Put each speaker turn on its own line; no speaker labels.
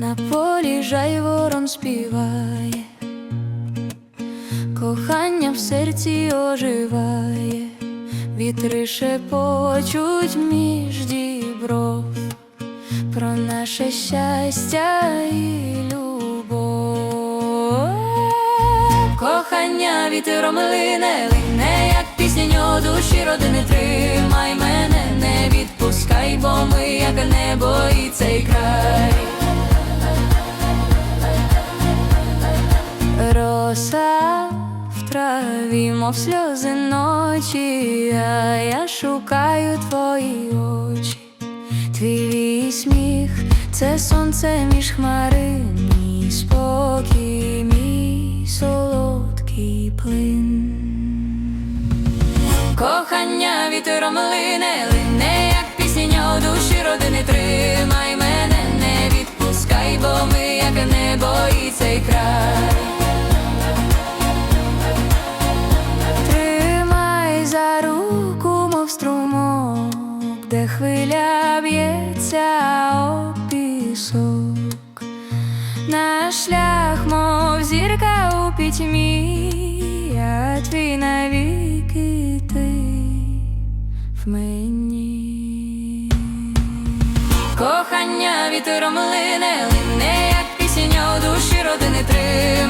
На полі жайворон співає, кохання в серці оживає, Вітри шепочуть між дібров про наше щастя і любов. Кохання вітром лине, лине, як пісня у душі родини. Тримай мене, не відпускай, бо ми як небо і цей край. Роса траві, мов сльози ночі, а я шукаю твої очі, твій сміх, це сонце між хмари, спокій, мій солодкий плин. Кохання вітром лине, лине, як пісня у душі родини. Тримай мене, не відпускай, бо ми як небо і цей край. Де хвиля б'ється об пісок. Наш шлях, мов зірка у пітьмі, я твій навіки ти в мені. Кохання вітром лине, лине, як пісня у душі родини. Тримай